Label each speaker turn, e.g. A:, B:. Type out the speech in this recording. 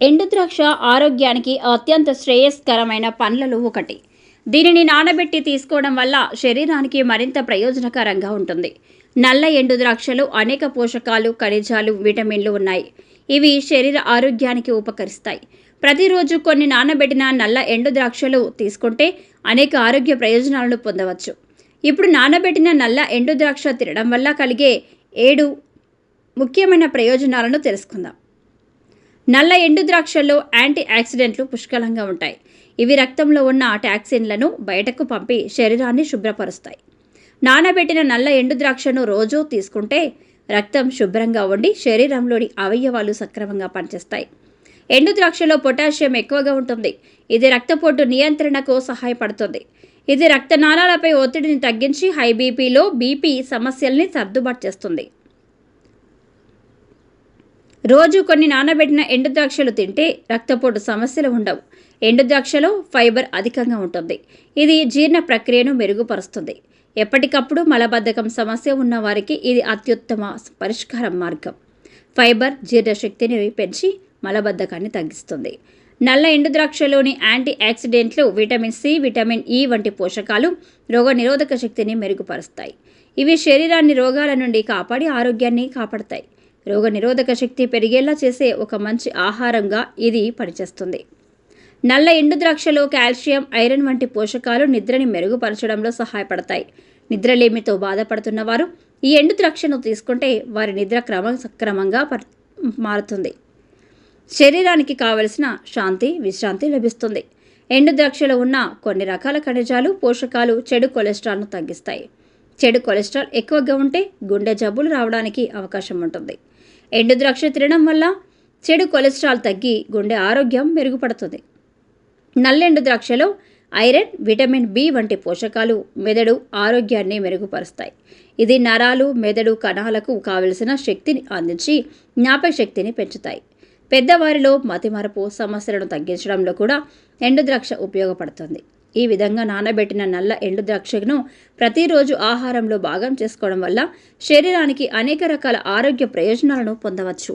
A: ఎండుద్రాక్ష ఆరోగ్యానికి అత్యంత శ్రేయస్కరమైన పండ్లలో ఒకటి. దీనిని నానబెట్టి తీసుకోవడం వల్ల శరీరానికి మరింత ప్రయోజనకరంగా ఉంటుంది. నల్ల ఎండుద్రాక్షలు అనేక పోషకాలు ఖనిజాలు విటమిన్లు ఉన్నాయి. ఇవి శరీర ఆరోగ్యానికి ఉపకరిస్తాయి. ప్రతిరోజు కొన్ని నానబెట్టిన నల్ల ఎండు ద్రాక్షలు తీసుకుంటే అనేక ఆరోగ్య ప్రయోజనాలను పొందవచ్చు. ఇప్పుడు నానబెట్టిన నల్ల ఎండు ద్రాక్ష తినడం వల్ల కలిగే ఏడు ముఖ్యమైన ప్రయోజనాలను తెలుసుకుందాం. నల్ల ఎండు ద్రాక్షల్లో యాంటీ ఆక్సిడెంట్లు పుష్కలంగా ఉంటాయి. ఇవి రక్తంలో ఉన్న టాక్సిన్లను బయటకు పంపి శరీరాన్ని శుభ్రపరుస్తాయి. నానబెట్టిన నల్ల ఎండు ద్రాక్షను రోజూ తీసుకుంటే రక్తం శుభ్రంగా ఉండి శరీరంలోని అవయవాలు సక్రమంగా పనిచేస్తాయి. ఎండు ద్రాక్షలో పొటాషియం ఎక్కువగా ఉంటుంది. ఇది రక్తపోటు నియంత్రణకు సహాయపడుతుంది. ఇది రక్తనాళాలపై ఒత్తిడిని తగ్గించి హై బీపీలో బీపీ సమస్యల్ని సర్దుబాటు చేస్తుంది. రోజు కొన్ని నానబెట్టిన ఎండుద్రాక్షలు తింటే రక్తపోటు సమస్యలు ఉండవు. ఎండుద్రాక్షలో ఫైబర్ అధికంగా ఉంటుంది. ఇది జీర్ణ ప్రక్రియను మెరుగుపరుస్తుంది. ఎప్పటికప్పుడు మలబద్ధకం సమస్య ఉన్న వారికి ఇది అత్యుత్తమ పరిష్కార మార్గం. ఫైబర్ జీర్ణశక్తిని పెంచి మలబద్ధకాన్ని తగ్గిస్తుంది. నల్ల ఎండుద్రాక్షలోని యాంటీ ఆక్సిడెంట్లు విటమిన్ సి విటమిన్ ఇ వంటి పోషకాలు రోగనిరోధక శక్తిని మెరుగుపరుస్తాయి. ఇవి శరీరాన్ని రోగాల నుండి కాపాడి ఆరోగ్యాన్ని కాపాడతాయి. రోగనిరోధక శక్తి పెరిగేలా చేసే ఒక మంచి ఆహారంగా ఇది పనిచేస్తుంది. నల్ల ఎండు ద్రాక్షలో కాల్షియం ఐరన్ వంటి పోషకాలు నిద్రని మెరుగుపరచడంలో సహాయపడతాయి. నిద్రలేమితో బాధపడుతున్న వారు ఈ ఎండు ద్రాక్షను తీసుకుంటే వారి నిద్ర క్రమ సక్రమంగా మారుతుంది. శరీరానికి కావలసిన శాంతి విశ్రాంతి లభిస్తుంది. ఎండు ద్రాక్షలో ఉన్న కొన్ని రకాల ఖనిజాలు పోషకాలు చెడు కొలెస్ట్రాల్ను తగ్గిస్తాయి. చెడు కొలెస్ట్రాల్ ఎక్కువగా ఉంటే గుండె జబ్బులు రావడానికి అవకాశం ఉంటుంది. ఎండు ద్రాక్ష తినడం వల్ల చెడు కొలెస్ట్రాల్ తగ్గి గుండె ఆరోగ్యం మెరుగుపడుతుంది. నల్లెండు ద్రాక్షలో ఐరన్ విటమిన్ బి వంటి పోషకాలు మెదడు ఆరోగ్యాన్ని మెరుగుపరుస్తాయి. ఇది నరాలు మెదడు కణాలకు కావలసిన శక్తిని అందించి జ్ఞాపక శక్తిని పెంచుతాయి. పెద్దవారిలో మతిమరపు సమస్యలను తగ్గించడంలో కూడా ఎండు ద్రాక్ష ఉపయోగపడుతుంది. ఈ విధంగా నానబెట్టిన నల్ల ఎండు ద్రాక్షను ప్రతిరోజు ఆహారంలో భాగం చేసుకోవడం వల్ల శరీరానికి అనేక రకాల ఆరోగ్య ప్రయోజనాలను పొందవచ్చు.